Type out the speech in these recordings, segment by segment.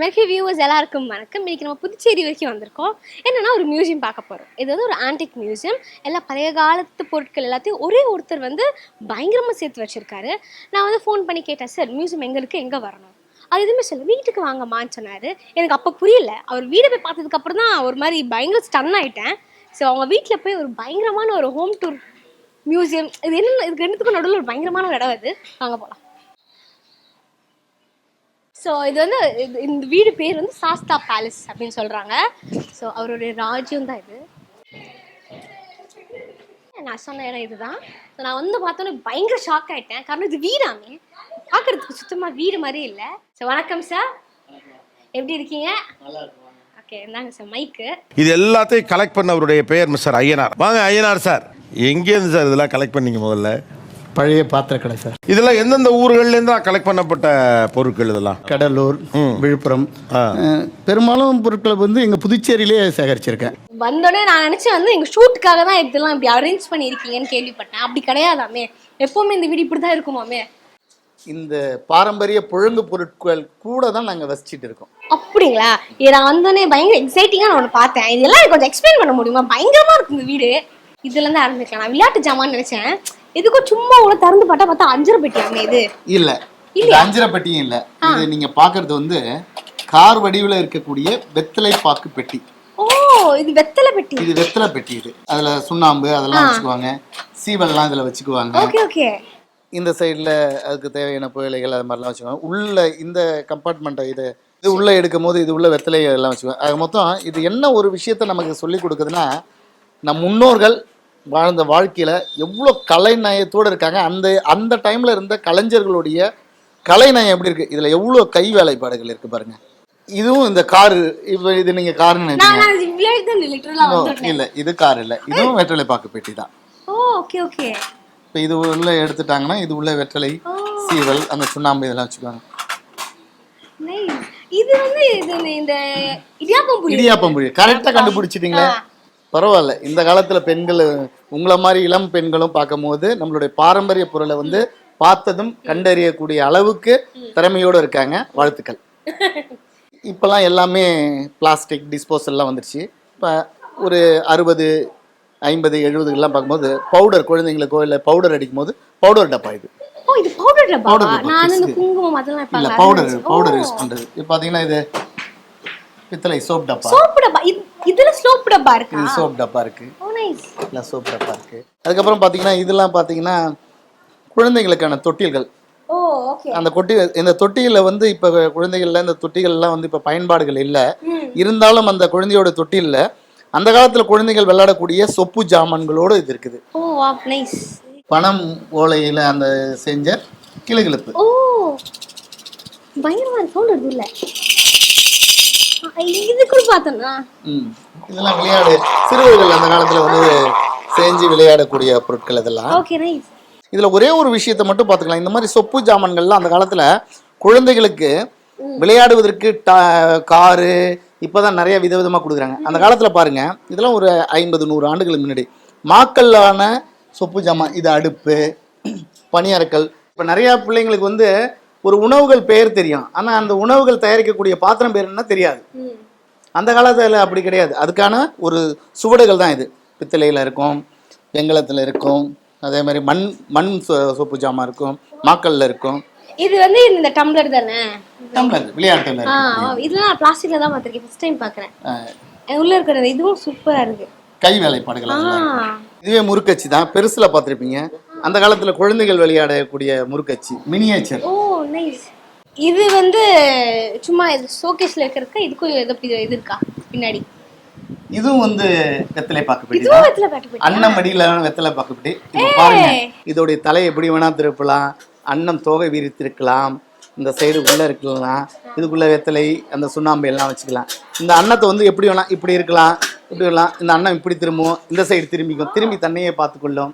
மெர்கி viewers எல்லாருக்கும் வணக்கம். இன்றைக்கி நம்ம புதுச்சேரி வரைக்கும் வந்திருக்கோம். என்னென்னா ஒரு மியூசியம் பார்க்க போகிறோம் இது வந்து ஒரு ஆன்டிக் மியூசியம் எல்லா பழைய காலத்து பொருட்கள் எல்லாத்தையும் ஒரே ஒருத்தர் வந்து பயங்கரமாக சேர்த்து வச்சுருக்காரு. நான் வந்து ஃபோன் பண்ணி கேட்டேன் சார் மியூசியம் எங்கே எங்கே வரணும்? அது எதுவுமே சொல்ல வீட்டுக்கு வாங்கம்மான்னு சொன்னார். எனக்கு அப்போ புரியல. அவர் வீடை போய் பார்த்ததுக்கப்புறம் தான் ஒரு மாதிரி பயங்கர ஸ்டன் ஆகிட்டேன் ஸோ அவங்க வீட்டில் போய் ஒரு பயங்கரமான ஒரு ஹோம் டூர் மியூசியம் இது என்ன இதுக்கு ரெண்டுத்துக்கும் நடுவில் ஒரு பயங்கரமான ஒரு இடம் அது. வாங்க போகலாம் ஸோ இது வந்து இது- இந்த வீடு பேர் வந்து சாஸ்தா பேலஸ் அப்படின்னு சொல்கிறாங்க ஸோ அவருடைய ராஜ்யம் தான் இது. நான் சொன்ன இடம் இதுதான். ஸோ நான் வந்து பார்த்தோன்னே பயங்கர ஷாக் ஆயிட்டேன். காரணம் இது வீடாமே பார்க்கறதுக்கு சுத்தமாக வீடு மாதிரி இல்லை. ஸோ வணக்கம் சார் எப்படி இருக்கீங்க? ஓகே இந்தாங்க சார் மைக்கு இது எல்லாத்தையும் கலெக்ட் பண்ணவருடைய பெயர் மிஸ்டர் ஐயனார். வாங்க ஐயனார் சார் எங்கேருந்து சார் இதெல்லாம் கலெக்ட் பண்ணீங்க முதல்ல? பழைய பாத்திர கடை சார். இதெல்லாம் எந்தெந்த ஊர்கள்லேருந்து கலெக்ட் பண்ணப்பட்ட பொருட்கள் இதெல்லாம்? கடலூர் விழுப்புரம் பெரும்பாலும் பொருட்களை வந்து எங்கள் புதுச்சேரியிலே சேகரிச்சிருக்கேன். வந்தோடனே நான் நினச்சேன் வந்து எங்கள் ஷூட்டுக்காக தான் இதெல்லாம் இப்படி அரேஞ்ச் பண்ணியிருக்கீங்கன்னு கேள்விப்பட்டேன். அப்படி கிடையாதாமே? எப்போவுமே இந்த வீடு இப்படி தான் இருக்குமாமே? இந்த பாரம்பரிய புழங்கு பொருட்கள் கூட தான் நாங்கள் வசிச்சிட்டு இருக்கோம். அப்படிங்களா? இது நான் வந்தோடனே பயங்கர எக்ஸைட்டிங்காக நான் ஒன்று பார்த்தேன். இதெல்லாம் கொஞ்சம் எக்ஸ்பிளைன் பண்ண முடியுமா? பயங்கரமா இருக்கு இந்த வீடு. இதுல இருந்து ஆரம்பிக்கலாம். நான் விளையாட்டு ஜாமான்னு நினைச்சேன். எதுக்கும் சும்மா உள்ள திறந்து பார்த்தா பார்த்தா அஞ்சரை பெட்டியாமே இது. இல்ல இது அஞ்சரை பெட்டியும் இல்ல. இது நீங்க பாக்குறது வந்து கார் வடிவில் இருக்கக்கூடிய வெத்தலை பாக்கு பெட்டி. ஓ இது வெத்தலை பெட்டி. இது வெத்தலை பெட்டி இது. அதுல சுண்ணாம்பு அதெல்லாம் வச்சுக்குவாங்க. சீவல்லாம் இதுல வச்சுக்குவாங்க. Okay okay. இந்த சைடுல அதுக்கு தேவையான புயலைகள் அது மாதிரிலாம் வச்சுக்குவாங்க. உள்ள இந்த கம்பார்ட்மெண்ட்டை இது இது உள்ள எடுக்கும் போது இது உள்ள வெத்தலை எல்லாம் வச்சுக்குவாங்க. அது மொத்தம் இது என்ன ஒரு விஷயத்த நமக்கு சொல்லி கொடுக்குதுன்னா நம் முன்னோர்கள் வாழ்ந்த வாழ்க்கையில எவ்வளோ கலைநயத்தோடு இருக்காங்க. அந்த அந்த டைம்ல இருந்த கலைஞர்களுடைய கலைநயம் எப்படி இருக்கு? இதுல எவ்வளோ கை வேலைப்பாடுகள் இருக்கு பாருங்க. இதுவும் இந்த காரு இப்போ இது நீங்க காருன்னு நான் நினைச்சீங்க நான் விளையாட்டு தான் லிட்டரலாக No, வந்துட்டேன். இல்ல இது கார் இல்ல. இதுவும் வெற்றலை பாக்கு பெட்டி தான். ஓ ஓகே ஓகே இப்போ இது உள்ள எடுத்துட்டாங்கன்னா இது உள்ள வெற்றலை சீவல் அந்த சுண்ணாம்பு இதெல்லாம் வச்சுக்குவாங்க இது வந்து இது இந்த இடியாப்பம் புளி இடியாப்பம் புளி. கரெக்டாக கண்டுபிடிச்சிட்டீங்களே. பரவாயில்ல. இந்த காலத்துல பெண்கள் உங்களை மாதிரி இளம் பெண்களும் பார்க்கும்போது நம்மளுடைய பாரம்பரிய பொருளை வந்து பார்த்ததும் கண்டறியக்கூடிய அளவுக்கு திறமையோடு இருக்காங்க. வாழ்த்துக்கள். இப்போல்லாம் எல்லாமே பிளாஸ்டிக் டிஸ்போசல்லாம் வந்துருச்சு. இப்போ ஒரு அறுபது ஐம்பது எழுபதுக்கெல்லாம் பார்க்கும்போது பவுடர் குழந்தைங்களுக்கோ இல்லை பவுடர் அடிக்கும் போது பவுடர் டப்பா இது. பவுடர் பவுடர் யூஸ் பண்ணுறது இப்போ பார்த்தீங்கன்னா இது பித்தளை சோப் டப்பா. சோப்பு டப்பா. இது இதுல சோப்பு டப்பா இருக்கா? இது சோப் டப்பா இருக்குது ஓ நைஸ். இல்லை சோப் டப்பா இருக்கு. அதுக்கப்புறம் பார்த்தீங்கன்னா இதெல்லாம் பார்த்தீங்கன்னா குழந்தைகளுக்கான தொட்டில்கள். ஓ ஓகே. அந்த கொட்டி இந்த தொட்டியில் வந்து இப்போ குழந்தைகள்ல இந்த தொட்டிகள்லாம் வந்து இப்போ பயன்பாடுகள் இல்லை. இருந்தாலும் அந்த குழந்தையோட தொட்டிலில் அந்த காலத்தில் குழந்தைகள் விளையாடக்கூடிய சொப்பு ஜாமான்களோடு இது இருக்குது. ஓ வா நைஸ். பணம் ஓலையில் அந்த செஞ்ச கிளுகிழப்பு ஓ பயங்கரமா சவுண்ட் வருது இது கூட இதெல்லாம் விளையாடு. சிறுவர்கள் அந்த காலத்தில் வந்து செஞ்சு விளையாடக்கூடிய பொருட்கள் இதெல்லாம் ஓகே நைஸ் இதுல ஒரே ஒரு விஷயத்தை மட்டும் பார்த்துக்கலாம். இந்த மாதிரி சொப்பு ஜாமான்கள்லாம் அந்த காலத்துல குழந்தைகளுக்கு விளையாடுவதற்கு காரு இப்போதான் நிறைய விதவிதமா கொடுக்குறாங்க. அந்த காலத்துல பாருங்க இதெல்லாம் ஒரு ஐம்பது நூறு ஆண்டுகளுக்கு முன்னாடி. மாக்கல்லான சொப்பு ஜாமான் இது அடுப்பு பணியாரக்கல். இப்போ நிறைய பிள்ளைங்களுக்கு வந்து ஒரு உணவுகள் பெயர் தெரியும். ஆனா அந்த உணவுகள் தயாரிக்கக்கூடிய பாத்திரம் பேர் என்ன தெரியாது. அந்த காலத்தில் அப்படி கிடையாது. அதுக்கான ஒரு சுவடுகள் தான் இது. பித்தளையில் இருக்கும் வெங்கலத்தில் இருக்கும் அதே மாதிரி மண் மண் சொப்பு ஜாமான் இருக்கும் மாக்கல்ல இருக்கும். இது வந்து இந்த டம்ளர் தானே? டம்ளர் இருக்கும். இதெல்லாம் பிளாஸ்டிக்ல தான் பார்த்திருக்கேன். ஃபர்ஸ்ட் டைம் பார்க்குறேன். உள்ள இருக்கிறது இதுவும் சூப்பரா இருக்கு. கை வேலைப்பாடுகள். இதுவே முறுக்கச்சி தான். பெருசுல பார்த்துருப்பீங்க. அந்த காலத்துல குழந்தைகள் விளையாடக்கூடிய முறுக்கச்சி மினியேச்சர் ஓ நைஸ் இது வந்து சும்மா இது ஷோகேஸ்ல இருக்கிறதுக்கு? இதுக்கும் இது இது இருக்கா? பின்னாடி. இதுவும் வந்து வெத்தலை பாக்குப்படி அன்னம் மடியில வெத்தலை பாக்குப்படி பாருங்க இதோடைய தலை எப்படி வேணா திருப்பலாம் அன்னம் தோகை விரித்திருக்கலாம் இந்த சைடு உள்ள இருக்கலாம் இதுக்குள்ள வெத்தலை அந்த சுண்ணாம்பு எல்லாம் வச்சுக்கலாம். இந்த அன்னத்தை வந்து எப்படி வேணா இப்படி இருக்கலாம் இப்படி வரலாம். இந்த அன்னம் இப்படி திரும்பும் இந்த சைடு திரும்பிக்கும். திரும்பி தன்னையே பார்த்துக்கொள்ளும்.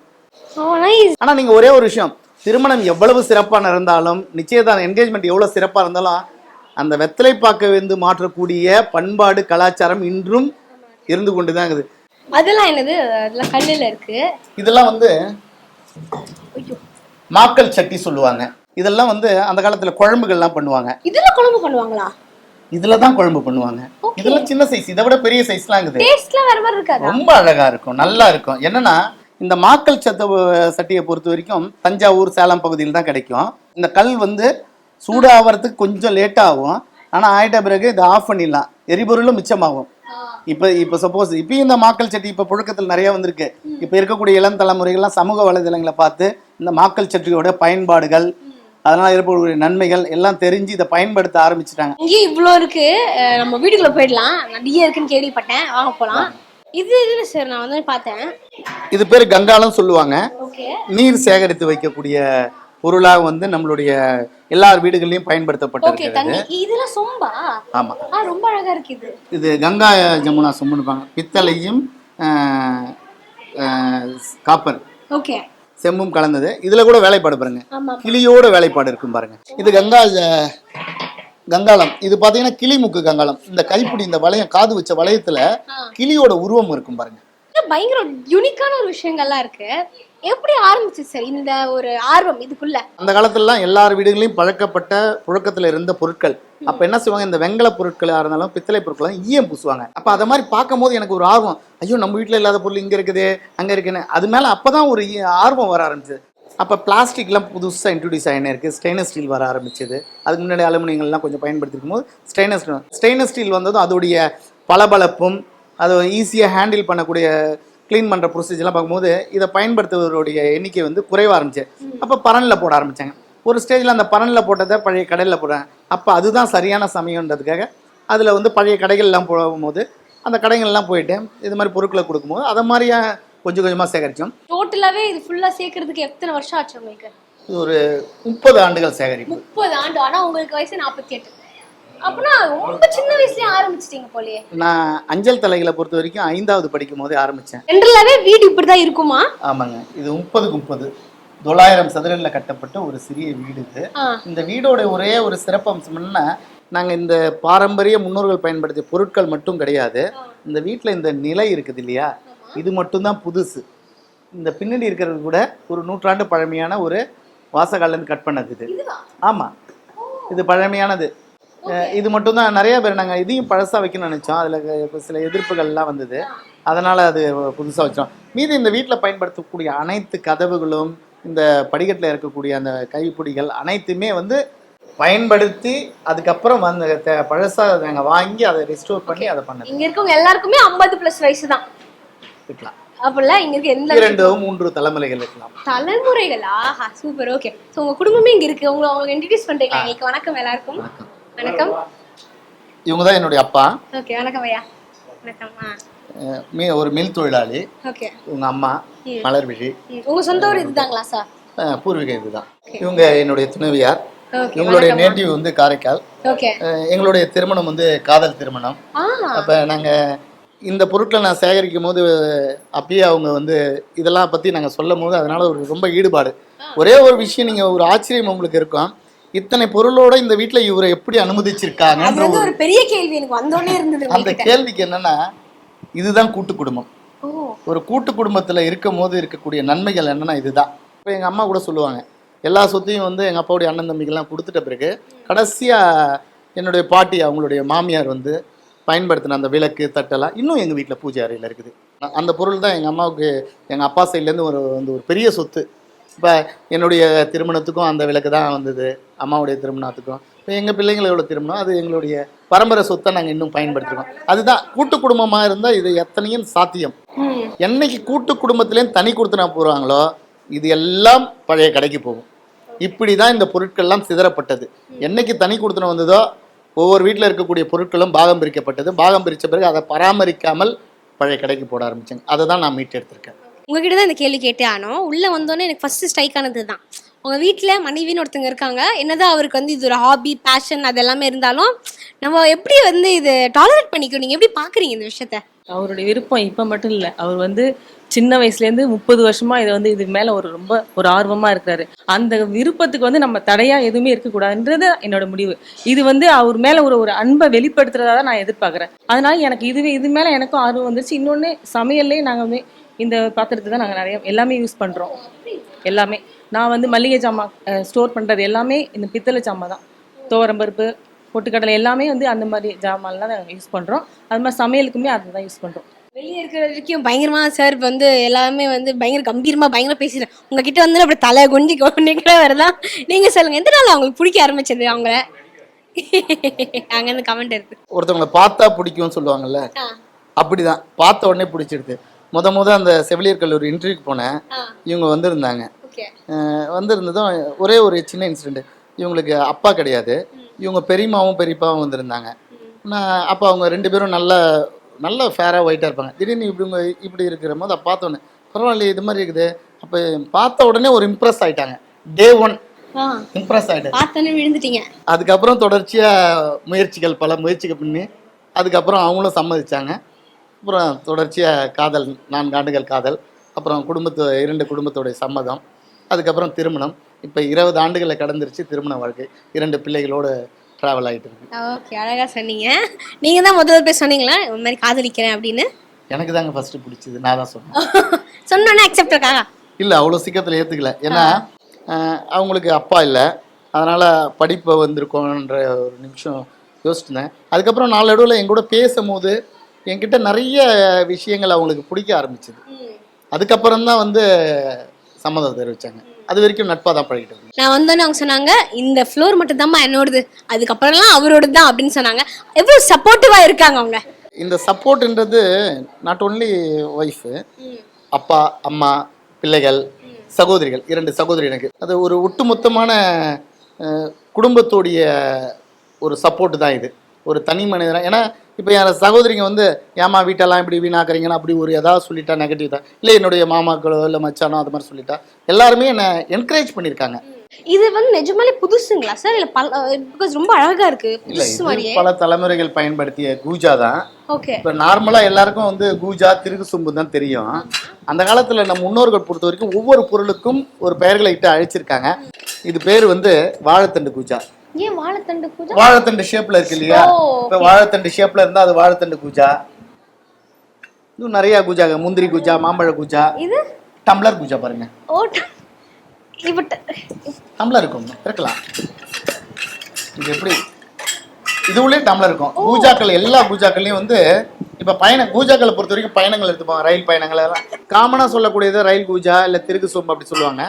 ஆனா நீங்க ஒரே ஒரு விஷயம். திருமணம் எவ்வளவு சிறப்பா நடந்தாலும் நிச்சயதான் என்கேஜ்மெண்ட் எவ்வளவு சிறப்பா இருந்தாலும் அந்த வெத்தலை பாக்க வந்து மாற்றக்கூடிய பண்பாடு கலாச்சாரம் இன்றும் இருந்து கொண்டுதான் இருக்குது. அதெல்லாம் என்னது? அதெல்லாம் கல்லுல இருக்கு. இதெல்லாம் வந்து மாக்கல் சட்டி சொல்லுவாங்க. இதெல்லாம் வந்து அந்த காலத்துல குழம்புகள்லாம் பண்ணுவாங்க. இதுல குழம்பு பண்ணுவாங்களா? இதுல தான் குழம்பு பண்ணுவாங்க. இதெல்லாம் சின்ன சைஸ் இதை விட பெரிய சைஸ்லாம் வேற மாதிரி இருக்காதா? ரொம்ப அழகா இருக்கும் நல்லா இருக்கும். என்னன்னா இந்த மாக்கல் சத்த சட்டியை பொறுத்த வரைக்கும் தஞ்சாவூர் சேலம் பகுதியில் தான் கிடைக்கும். இந்த கல் வந்து சூடாகிறதுக்கு கொஞ்சம் லேட் ஆகும். ஆனா ஆயிட்ட பிறகு இதை ஆஃப் பண்ணிடலாம். எரிபொருளும் மிச்சமாகும். இப்போ இப்போ சப்போஸ் இப்பயும் இந்த மாக்கல் சட்டி இப்போ புழக்கத்தில் நிறைய வந்திருக்கு. இப்போ இருக்கக்கூடிய இளம் தலைமுறைகள்லாம் சமூக வலைதளங்களை பார்த்து இந்த மாக்கல் சட்டியோட பயன்பாடுகள் அதனால ஏற்படக்கூடிய நன்மைகள் எல்லாம் தெரிஞ்சு இதை பயன்படுத்த ஆரம்பிச்சிட்டாங்க. இங்கேயும் இவ்வளோ இருக்கு. நம்ம வீட்டுக்குள்ள போயிடலாம். நிறைய இருக்குன்னு கேள்விப்பட்டேன். வாங்க போலாம். இது இதுல சார் நான் வந்து பார்த்தேன்? இது பேர் கங்காலம் சொல்லுவாங்க. நீர் சேகரித்து வைக்கக்கூடிய பொருளாக வந்து நம்மளுடைய எல்லார் வீடுகள்லையும் பயன்படுத்தப்பட்டிருக்கிறது. இதெல்லாம் சொம்பா? ஆமா. ரொம்ப அழகா இருக்கு இது. இது கங்கா ஜமுனா சொம்புனுப்பாங்க பித்தளையும் காப்பர். ஓகே. செம்பும் கலந்தது. இதுல கூட வேலைப்பாடு பாருங்க. கிளியோட வேலைப்பாடு இருக்கும் பாருங்க. இது கங்கா கங்காளம். இது பாத்தீங்கன்னா கிளிமுக்கு கங்காளம். இந்த கைப்பிடி இந்த வளையம் காது வச்ச வளையத்துல கிளியோட உருவம் இருக்கும் பாருங்க. பயங்கர யூனிக்கான ஒரு விஷயங்கள்லாம் இருக்கு. எப்படி ஆரம்பிச்சு சார் இந்த ஒரு ஆர்வம் இதுக்குள்ள? அந்த காலத்துலலாம் எல்லார் வீடுகளையும் பழக்கப்பட்ட புழக்கத்துல இருந்த பொருட்கள். அப்ப என்ன செய்வாங்க? இந்த வெங்கல பொருட்களா இருந்தாலும் பித்தளை பொருட்களும் ஈயம் பூசுவாங்க. அப்ப அதை மாதிரி பார்க்கும்போது எனக்கு ஒரு ஆர்வம். ஐயோ நம்ம வீட்ல இல்லாத பொருள் இங்க இருக்குது அங்க இருக்குன்னு. அது மேல அப்பதான் ஒரு ஆர்வம் வர ஆரம்பிச்சது. அப்ப பிளாஸ்டிக்லாம் புதுசா இன்ட்ரடியூஸ் ஆகினே இருக்கு. ஸ்டெயின்லெஸ் ஸ்டீல் வர ஆரம்பிச்சது. அதுக்கு முன்னாடி அலுமினியங்கள்லாம் கொஞ்சம் பயன்படுத்திருக்கும் போது ஸ்டெயின்லெஸ் ஸ்டெயின்லெஸ் ஸ்டீல் வந்ததும் அதோடைய பளபளப்பும் அதை ஈஸியாக ஹேண்டில் பண்ணக்கூடிய க்ளீன் பண்ணுற ப்ரொசீஜர்லாம் பார்க்கும்போது இதை பயன்படுத்துவதோடைய எண்ணிக்கை வந்து குறைவ ஆரம்பிச்சு. அப்போ பரனில் போட ஆரம்பிச்சாங்க. ஒரு ஸ்டேஜில் அந்த பரனில் போட்டதை பழைய கடையில் போடுறாங்க அப்போ அதுதான் சரியான சமயன்றதுக்காக அதில் வந்து பழைய கடைகள்லாம் போகும்போது அந்த கடைகள்லாம் போயிட்டு இது மாதிரி பொருட்களை கொடுக்கும்போது அதை மாதிரியா கொஞ்சம் கொஞ்சமாக சேகரித்தோம் டோட்டலாவே இது ஃபுல்லா சேர்க்கறதுக்கு எத்தனை வருஷம் ஆச்சு உங்களுக்கு? இது ஒரு முப்பது ஆண்டுகள் சேகரிப்பு. முப்பது ஆண்டு. ஆனா உங்களுக்கு வயசு நாற்பத்தி எட்டு. அப்படின்னா ரொம்ப சின்ன வயசுலயே ஆரம்பிச்சிட்டீங்க போலயே. நான் அஞ்சல் தலைகளை பொறுத்த வரைக்கும் ஐந்தாவது படிக்கும் போதே ஆரம்பித்தேன் ஜென்ரலாவே வீடு இப்படிதான் இருக்குமா? ஆமாங்க. இது முப்பதுக்கு முப்பது. தொள்ளாயிரம் சதுரங்களில் கட்டப்பட்ட ஒரு சிறிய வீடு இது. இந்த வீடோட ஒரே ஒரு சிறப்பம்சம் என்னன்னா நாங்கள் இந்த பாரம்பரிய முன்னோர்கள் பயன்படுத்திய பொருட்கள் மட்டும் கிடையாது. இந்த வீட்டில் இந்த நிலை இருக்குது இல்லையா? இது மட்டும்தான் புதுசு. இந்த பின்னாடி இருக்கிறது கூட ஒரு நூற்றாண்டு பழமையான ஒரு வாசகாலேருந்து கட் பண்ணது இது. ஆமாம் இது பழமையானது. இது மட்டும்தான் நிறைய பேர் நாங்கள் இதையும் பழசாக வைக்கணும்னு நினச்சோம். அதில் சில எதிர்ப்புகள்லாம் வந்தது. அதனால் அது புதுசாக வச்சோம். மீதி இந்த வீட்டில் பயன்படுத்தக்கூடிய அனைத்து கதவுகளும் இந்த படிக்கட்டில் இருக்கக்கூடிய அந்த கைப்பிடிகள் அனைத்துமே வந்து பயன்படுத்தி அதுக்கப்புறம் வந்து பழசா நாங்கள் வாங்கி அதை ரெஸ்டோர் பண்ணி அதை பண்ணது. இங்க இருக்கவங்க எல்லாருக்குமே ஐம்பது பிளஸ் வயசு தான். இருக்கலாம் அப்படில இங்க இருக்க எந்த இரண்டு மூன்று தலைமுறைகள் இருக்கலாம். தலைமுறைகளா? சூப்பர் ஓகே ஸோ உங்க குடும்பமே இங்க இருக்கு. உங்களை அவங்க இன்ட்ரடியூஸ் பண்றீங்களா எங்களுக்கு வணக்கம் எல்லாருக்கும். வணக்கம். இவங்க தான் என்னுடைய அப்பா. ஓகே வணக்கம் ஐயா. வணக்கம் ஒரு மில் தொழிலாளி. ஓகே இவங்க அம்மா மலர்விழி. உங்க சொந்த ஊர் இதுதாங்களா சார் அஹ் பூர்வீக இதுதான். இவங்க என்னுடைய துணைவியார். ஓகே இவங்களுடைய நேட்டிவ் வந்து காரைக்கால். எங்களுடைய திருமணம் வந்து காதல் திருமணம். அப்போ நாங்கள் இந்த பொருட்களை நான் சேகரிக்கும் போது அப்பயே அவங்க வந்து இதெல்லாம் பற்றி நாங்கள் சொல்லும் போது அதனால ஒரு ரொம்ப ஈடுபாடு. ஒரே ஒரு விஷயம் நீங்கள் ஒரு ஆச்சரியம் உங்களுக்கு இருக்கும். இத்தனை பொருளோட இந்த வீட்டில் இவரை எப்படி வந்து ஒரு பெரிய கேள்வி எனக்கு வந்தோடனே இருந்தது அந்த. கேள்விக்கு என்னன்னா இதுதான் கூட்டு குடும்பம். ஒரு கூட்டு குடும்பத்தில் இருக்கும் போது இருக்கக்கூடிய நன்மைகள் என்னன்னா இதுதான். இப்போ எங்கள் அம்மா கூட சொல்லுவாங்க எல்லா சொத்தையும் வந்து எங்கள் அப்பாவுடைய அண்ணன் தம்பிக்கெல்லாம் கொடுத்துட்ட பிறகு கடைசியாக என்னுடைய பாட்டி அவங்களுடைய மாமியார் வந்து பயன்படுத்தின அந்த விளக்கு தட்டெல்லாம் இன்னும் எங்கள் வீட்டில் பூஜை அறையில் இருக்குது. அந்த பொருள் தான் எங்கள் அம்மாவுக்கு எங்கள் அப்பா சைட்லேருந்து ஒரு வந்து ஒரு பெரிய சொத்து. இப்போ என்னுடைய திருமணத்துக்கும் அந்த விளக்கு தான் வந்தது அம்மாவுடைய திருமணத்துக்கும். இப்போ எங்கள் பிள்ளைங்களோட திருமணம்? அது எங்களுடைய பரம்பரை சொத்தை நாங்கள் இன்னும் பயன்படுத்துகிறோம் அதுதான் கூட்டு குடும்பமாக இருந்தால் இது எத்தனையும் சாத்தியம். என்னைக்கு கூட்டு குடும்பத்துலேயும் தனி கொடுத்துனா போகிறாங்களோ இது எல்லாம் பழைய கடைக்கு போகும். இப்படி தான் இந்த பொருட்கள்லாம் சிதறப்பட்டது. என்னைக்கு தனி கொடுத்துன வந்ததோ ஒவ்வொரு வீட்டில் இருக்கக்கூடிய பொருட்களும் பாகம் பிரிக்கப்பட்டது. பாகம் பிரித்த பிறகு அதை பராமரிக்காமல் பழைய கடைக்கு போட ஆரம்பிச்சாங்க. அதை தான் நான் மீட்டு எடுத்திருக்கேன். உங்ககிட்ட தான் இந்த கேள்வி கேட்டே ஆனோம் உள்ள வந்தோடனே எனக்கு ஃபர்ஸ்ட் ஸ்ட்ரைக் ஆனது தான். உங்க வீட்ல மனைவின்னு ஒருத்தங்க இருக்காங்க. என்னதான் அவருக்கு வந்து இது ஒரு ஹாபி பேஷன் அது எல்லாமே இருந்தாலும் நம்ம எப்படி வந்து இது டாலரேட் பண்ணிக்கணும்? நீங்க எப்படி பாக்குறீங்க இந்த விஷயத்த? அவருடைய விருப்பம் இப்போ மட்டும் இல்லை. அவர் வந்து சின்ன வயசுலேருந்து முப்பது வருஷமா இதை வந்து இது மேலே ஒரு ரொம்ப ஒரு ஆர்வமா இருக்கிறாரு. அந்த விருப்பத்துக்கு வந்து நம்ம தடையா எதுவுமே இருக்கக்கூடாதுன்றது என்னோட முடிவு. இது வந்து அவர் மேல ஒரு ஒரு அன்பை வெளிப்படுத்துறதா தான் நான் எதிர்பார்க்குறேன். அதனால எனக்கு இதுவே இது மேல எனக்கும் ஆர்வம் வந்துருச்சு. இன்னொன்று சமையல்லையே நாங்கள் வந்து இந்த பாத்திரத்தை தான் நாங்கள் நிறைய எல்லாமே யூஸ் பண்றோம். எல்லாமே. நான் வந்து மல்லிகை ஜாமான் ஸ்டோர் பண்றது எல்லாமே இந்த பித்தளை ஜாமான் தான். துவரம்பருப்பு பொட்டுக்கடலை எல்லாமே வந்து அந்த மாதிரி ஜாமான்லாம் தான் யூஸ் பண்ணுறோம் அது மாதிரி சமையலுக்குமே அதை தான் யூஸ் பண்ணுறோம் வெளியே இருக்கிற வரைக்கும் பயங்கரமா சார் வந்து எல்லாமே வந்து பயங்கர கம்பீரமா பயங்கர பேசுறேன் உங்ககிட்ட வந்து அப்படி தலை குஞ்சி நீங்களே வரலாம் நீங்க சொல்லுங்க எந்த நாள் அவங்களுக்கு பிடிக்க ஆரம்பிச்சது அவங்கள? அங்க இருந்து கமெண்ட் இருக்கு ஒருத்தவங்களை பார்த்தா பிடிக்கும்னு சொல்லுவாங்கல்ல. அப்படிதான். பார்த்த உடனே பிடிச்சிடுது. முத முத அந்த செவிலியர் கல்லூரி இன்டர்வியூக்கு போனேன். இவங்க வந்திருந்தாங்க. வந்திருந்ததும் ஒரே ஒரு சின்ன இன்சிடெண்ட் இவங்களுக்கு அப்பா கிடையாது. இவங்க பெரியம்மாவும் பெரியப்பாவும் வந்திருந்தாங்க. நான் அப்போ அவங்க ரெண்டு பேரும் நல்ல நல்ல ஃபேராக ஒயிட்டாக இருப்பாங்க. திடீர்னு இப்படி இப்படி இருக்கிற போது அப்போ பார்த்தோன்னே பரவாயில்லையே இது மாதிரி இருக்குது. அப்போ பார்த்த உடனே ஒரு இம்ப்ரெஸ் ஆயிட்டாங்க. டே ஒன் இம்ப்ரெஸ் பார்த்தோன்னே விழுந்துட்டீங்க. அதுக்கப்புறம் தொடர்ச்சியாக முயற்சிகள் பல முயற்சிகள் பண்ணி அதுக்கப்புறம் அவங்களும் சம்மதிச்சாங்க. அப்புறம் தொடர்ச்சியாக காதல் நான்கு ஆண்டுகள் காதல். அப்புறம் குடும்பத்து இரண்டு குடும்பத்தோடைய சம்மதம். அதுக்கப்புறம் திருமணம். இப்போ இருபது ஆண்டுகளை கடந்துருச்சு திருமண வாழ்க்கை. இரண்டு பிள்ளைகளோடு ட்ராவல் ஆகிட்டு இருக்கு. ஓகே அழகா சொன்னீங்க. நீங்க தான் முதல்ல போய் சொன்னீங்களா? இந்த மாதிரி காதலிக்கிறேன் அப்படின்னு? எனக்கு தாங்க ஃபஸ்ட்டு பிடிச்சது. நான் தான் சொன்னேன். சொன்னோன்னே அக்செப்ட் இருக்காங்க இல்லை அவ்வளோ சீக்கிரத்தில் ஏற்றுக்கல ஏன்னா அவங்களுக்கு அப்பா இல்லை. அதனால் படிப்பை வந்திருக்கோன்ற ஒரு நிமிஷம் யோசிச்சிருந்தேன். அதுக்கப்புறம் நாளடைவில் என் கூட பேசும்போது என்கிட்ட நிறைய விஷயங்கள் அவங்களுக்கு பிடிக்க ஆரம்பிச்சது. அதுக்கப்புறம் தான் வந்து சம்மதம் தெரிவிச்சாங்க. அது வரைக்கும் நட்பாக தான் பழகிட்டு நான் வந்தோன்னே அவங்க சொன்னாங்க இந்த ஃப்ளோர் மட்டும் தான்மா என்னோடது. அதுக்கப்புறம்லாம் அவரோடது தான் அப்படின்னு சொன்னாங்க. எவ்வளவு சப்போர்ட்டிவா இருக்காங்க அவங்க. இந்த சப்போர்ட்ன்றது நாட் ஓன்லி ஒய்ஃபு அப்பா அம்மா பிள்ளைகள் சகோதரிகள் இரண்டு சகோதரி எனக்கு. அது ஒரு ஒட்டுமொத்தமான அஹ், குடும்பத்துடைய ஒரு சப்போர்ட் தான் இது. ஒரு தனி மனிதனா ஏன்னா இப்போ என் சகோதரிங்க வந்து ஏமா வீட்டெல்லாம் இப்படி வீணாக்குறீங்கன்னா அப்படி ஒரு ஏதாவது சொல்லிட்டா நெகட்டிவ் தான். இல்லை என்னுடைய மாமாக்களோ இல்லை மச்சானோ அது மாதிரி சொல்லிட்டா. எல்லாருமே என்னை என்கரேஜ் பண்ணியிருக்காங்க. இது வந்து நிஜமாலே புதுசுங்களா சார்? இல்ல பல பிகாஸ் ரொம்ப அழகா இருக்கு. புதுசு மாதிரியே. பல தலைமுறைகள் பயன்படுத்திய கூஜா தான். ஓகே. இப்போ நார்மலாக எல்லாருக்கும் வந்து கூஜா திருகு சொம்பு தான் தெரியும். அந்த காலத்தில் நம்ம முன்னோர்கள் பொறுத்த வரைக்கும் ஒவ்வொரு பொருளுக்கும் ஒரு பெயர்களை இட்டு அழைச்சிருக்காங்க. இது பேர் வந்து வாழைத்தண்டு கூஜா. ஏன் வாழைத்தண்டு பூஜை? வாழைத்தண்டு ஷேப்ல இருக்கு இல்லையா? ஓ, இப்போ வாழைத்தண்டு ஷேப்ல இருந்தா அது வாழைத்தண்டு கூஜா இன்னும் நிறைய கூஜா முந்திரி கூஜா மாம்பழ கூஜா இது? டம்ளர் கூஜா பாருங்க. இப்ப டம்ளர் இருக்கும் இருக்கலாம் இது எப்படி? இது உள்ளே டம்ளர் இருக்கும். பூஜாக்கள் எல்லா பூஜாக்கள்லையும் வந்து இப்போ பயணம் பூஜாக்களை பொறுத்த வரைக்கும் பயணங்கள் எடுத்துப்பாங்க ரயில் பயணங்கள் எல்லாம் காமனாக சொல்லக்கூடியது ரயில் பூஜா இல்லை திருக்கு சோம்பு அப்படி சொல்லுவாங்க.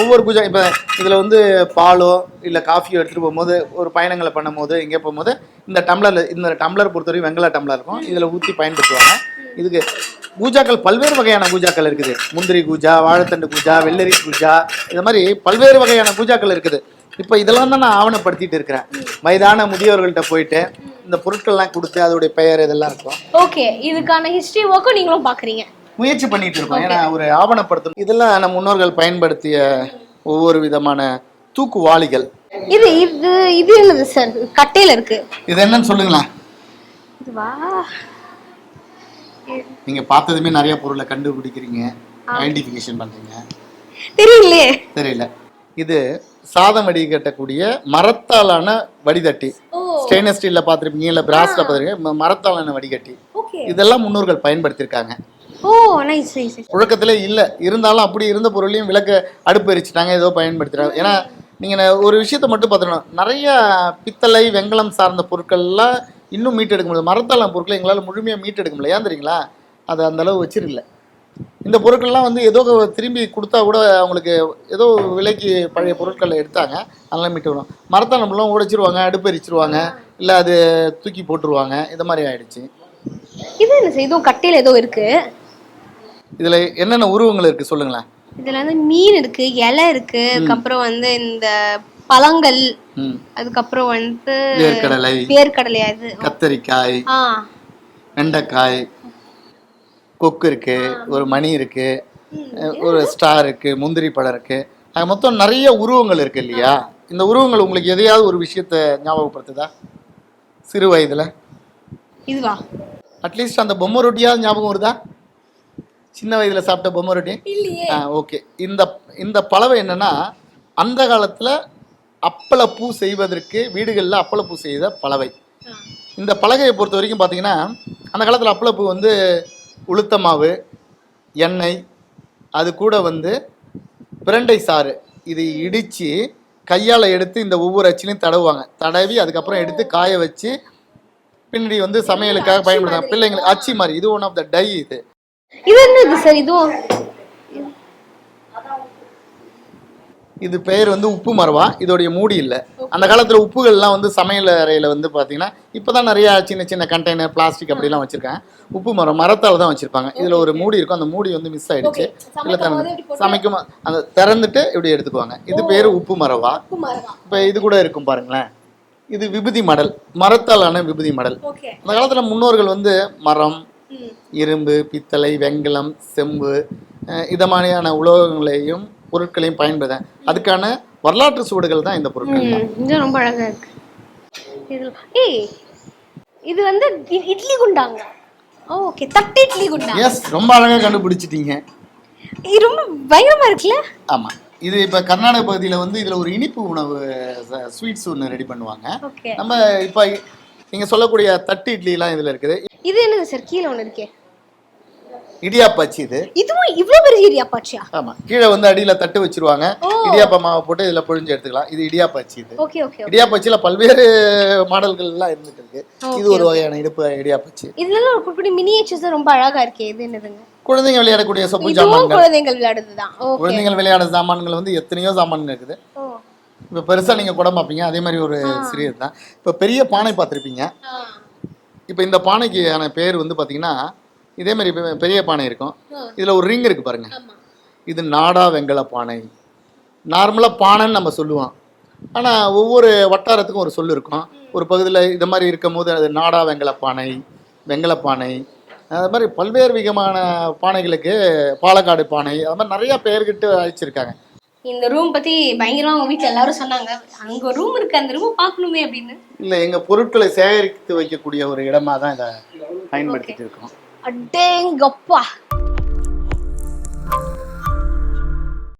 ஒவ்வொரு பூஜா இப்போ இதில் வந்து பாலோ இல்லை காஃபியோ எடுத்துகிட்டு போகும்போது ஒரு பயணங்களை பண்ணும்போது எங்கே போகும்போது இந்த டம்ளரில் இந்த டம்ளர் பொறுத்த வரைக்கும் வெங்கல டம்ளர் இருக்கும். இதில் ஊற்றி பயன்படுத்துவாங்க. இதுக்கு பூஜாக்கள் பல்வேறு வகையான பூஜாக்கள் இருக்குது. முந்திரி பூஜா வாழைத்தண்டு பூஜா வெள்ளரி பூஜா இது மாதிரி பல்வேறு வகையான பூஜாக்கள் இருக்குது. இப்போ இதெல்லாம் தான் நான் ஆவணப்படுத்திட்டு இருக்கிறேன். வயதான முதியோர்கள்ட்ட போயிட்டு இந்த பொருட்கள்லாம் கொடுத்து அதோடைய பெயர் இதெல்லாம் இருக்கும். ஓகே இதுக்கான ஹிஸ்டரி ஒர்க்கும் நீங்களும் பாக்குறீங்க. முயற்சி பண்ணிட்டு இருக்கோம். ஏன்னா ஒரு ஆவணப்படுத்தும் இதெல்லாம் நம்ம முன்னோர்கள் பயன்படுத்திய ஒவ்வொரு விதமான தூக்குவாளிகள் இது இது இது என்னது சார் கட்டையில இருக்கு. இது என்னன்னு சொல்லுங்களேன். இதுவா? நீங்க பார்த்ததுமே நிறைய பொருளை கண்டுபிடிக்கிறீங்க. ஐடென்டிஃபிகேஷன் பண்றீங்க. தெரியலையே. தெரியல. இது சாதம் வடிகட்டக்கூடிய மரத்தாலான வடிதட்டி ஸ்டெயின்லெஸ் ஸ்டீல்ல பார்த்துருப்பீங்க இல்லை பிராஸ்ல பார்த்துருப்பீங்க மரத்தாலான வடிகட்டி. இதெல்லாம் முன்னோர்கள் பயன்படுத்தியிருக்காங்க. புழக்கத்துல இல்லை. இருந்தாலும் அப்படி இருந்த பொருளையும் விளக்க அடுப்பு எரிச்சிட்டாங்க ஏதோ பயன்படுத்துறாங்க. ஏன்னா நீங்கள் ஒரு விஷயத்த மட்டும் பார்த்துக்கணும். நிறைய பித்தளை வெங்கலம் சார்ந்த பொருட்கள்லாம் இன்னும் மீட்டெடுக்க முடியாது. மரத்தாலான பொருட்களை எங்களால் முழுமையாக மீட்டெடுக்க முடியல. ஏன் தெரியுங்களா? அது அந்த அளவு வச்சிருக்கல. இந்த பொருட்கள்லாம் வந்து ஏதோ திரும்பி கொடுத்தா கூட அவங்களுக்கு ஏதோ விலைக்கு பழைய பொருட்களை எடுத்தாங்க. அதெல்லாம் மீட்டு வரும் மரத்தால் நம்மளாம் உடைச்சிருவாங்க அடுப்பு எரிச்சிருவாங்க இல்லை அது தூக்கி போட்டுருவாங்க. இந்த மாதிரி ஆயிடுச்சு. இது என்ன இதுவும் கட்டையில ஏதோ இருக்கு. இதில் என்னென்ன உருவங்கள் இருக்குது சொல்லுங்களேன். இதுல வந்து மீன் இருக்கு இலை இருக்கு அதுக்கப்புறம் வந்து இந்த பழங்கள் அதுக்கப்புறம் வந்து வேர்க்கடலை. வேர்க்கடலையா இது? கத்தரிக்காய். வெண்டைக்காய். கொக்கு இருக்கு ஒரு மணி இருக்கு ஒரு ஸ்டார் இருக்கு முந்திரி பழம் இருக்கு. அது மொத்தம் நிறைய உருவங்கள் இருக்கு இல்லையா? இந்த உருவங்கள் உங்களுக்கு எதையாவது ஒரு விஷயத்த ஞாபகப்படுத்துதா? சிறு வயதுல? இதுவா? அட்லீஸ்ட் அந்த பொம்மை ரொட்டியாவது ஞாபகம் வருதா? சின்ன வயதுல சாப்பிட்ட பொம்மை ரொட்டி? ஆ ஓகே. இந்த இந்த பலவை என்னன்னா அந்த காலத்துல அப்பளப்பூ செய்வதற்கு வீடுகளில் அப்பளப்பூ செய்த பலவை. இந்த பலகையை பொறுத்த வரைக்கும் பார்த்தீங்கன்னா அந்த காலத்தில் அப்பளப்பூ வந்து உளுத்த மாவு எண்ணெய் அது கூட வந்து பிரண்டை சாறு. இதை இடித்து கையால் எடுத்து இந்த ஒவ்வொரு அச்சிலையும் தடவுவாங்க. தடவி அதுக்கப்புறம் எடுத்து காய வச்சு பின்னாடி வந்து சமையலுக்காக பயன்படுத்தாங்க பிள்ளைங்களுக்கு அச்சி மாதிரி. இது ஒன் ஆஃப் த டை இது. இது என்னது சார் இதுவும் இது பெயர் வந்து உப்பு மரவா? இதோடைய மூடி இல்லை. அந்த காலத்தில் உப்புகள்லாம் வந்து சமையல் அறையில் வந்து பார்த்தீங்கன்னா இப்போ தான் நிறையா சின்ன சின்ன கண்டெய்னர் பிளாஸ்டிக் அப்படிலாம் வச்சுருக்காங்க. உப்பு மரம் மரத்தால் தான் வச்சுருப்பாங்க. இதில் ஒரு மூடி இருக்கும். அந்த மூடி வந்து மிஸ் ஆயிடுச்சு. இல்லை திறந்து சமைக்கும் அந்த திறந்துட்டு இப்படி எடுத்துக்குவாங்க. இது பேர் உப்பு மரவா? இப்போ இது கூட இருக்கும் பாருங்களேன். இது விபூதி மடல். மரத்தாலான விபூதி மடல். அந்த காலத்தில் முன்னோர்கள் வந்து மரம் இரும்பு பித்தளை வெண்கலம் செம்பு இத மாதிரியான உலோகங்களையும் பொருட்களையும் பயன்படுத்த அதுக்கான வரலாற்று சுவடுகள் தான் இந்த பொருட்கள் ரொம்ப அழகா இருக்கு. இது ஏய் இது வந்து இட்லி குண்டாங்க. ஓகே தட்டு இட்லி குண்டா? எஸ் ரொம்ப அழகாக கண்டுபிடிச்சிட்டீங்க. இது ரொம்ப பயங்கரமா இருக்குல்ல? ஆமாம் இது இப்போ கர்நாடக பகுதியில் வந்து இதில் ஒரு இனிப்பு உணவு ஸ்வீட்ஸ் ஒன்று ரெடி பண்ணுவாங்க. நம்ம இப்போ நீங்கள் சொல்லக்கூடிய தட்டு இட்லிலாம் இதில் இருக்குது. இது என்னது சார்? கீழே ஒன்று இருக்கே. இடியாப்பாச்சி இது. இதுவும் இவ்வளோ பெரிய இடியாப்பாச்சியா ஆமாம் கீழே வந்து அடியில் தட்டு வச்சிருவாங்க. இடியாப்ப மாவை போட்டு இதில் பொழிஞ்சு எடுத்துக்கலாம். இது இடியாப்பாச்சி இது. ஓகே ஓகே இடியாப்பச்சியில் பல்வேறு மாடல்கள் எல்லாம் இருந்துட்டு இருக்கு. இது ஒரு வகையான இடுப்பு இடியாப்பச்சி இதெல்லாம் ஒரு குட்டி மினியேச்சர்ஸ் ரொம்ப அழகா இருக்கே. இது என்னதுங்க? குழந்தைங்க விளையாடக்கூடிய சொப்பு இதுவும் சாமான்கள் குழந்தைகள் விளையாடுறதுதான் குழந்தைகள் விளையாட சாமான்கள் வந்து எத்தனையோ சாமான்கள் இருக்குது. இப்போ பெருசாக நீங்கள் குடம் பார்ப்பீங்க. அதே மாதிரி ஒரு சிறியது தான் இப்போ பெரிய பானை பார்த்துருப்பீங்க. இப்போ இந்த பானைக்கான பேர் வந்து பார்த்தீங்கன்னா இதே மாதிரி பெரிய பானை இருக்கும். இதில் ஒரு ரிங் இருக்கு பாருங்க. ஆமா. இது நாடா வெங்கல பானை. நார்மலாக பானைன்னு நம்ம சொல்லுவோம். ஆனால் ஒவ்வொரு வட்டாரத்துக்கும் ஒரு சொல் இருக்கும். ஒரு பகுதியில் இது மாதிரி இருக்கும் போது அது நாடா வெங்கல பானை வெங்கல பானை. அது மாதிரி பல்வேறு விதமான பானைகளுக்கு பாலக்காடு பானை அது மாதிரி நிறைய பெயர்கிட்டு அழைச்சிருக்காங்க. இந்த ரூம் பத்தி பயங்கரமா அவங்க வீட்ல எல்லாரும் சொன்னாங்க. அங்க ஒரு ரூம் இருக்கு. அந்த ரூம் பார்க்கணுமே அப்படின்னு. இல்லை எங்கள் பொருட்களை சேகரித்து வைக்கக்கூடிய ஒரு இடமா தான் இதை பயன்படுத்திட்டு இருக்கோம். அடேங்கப்பா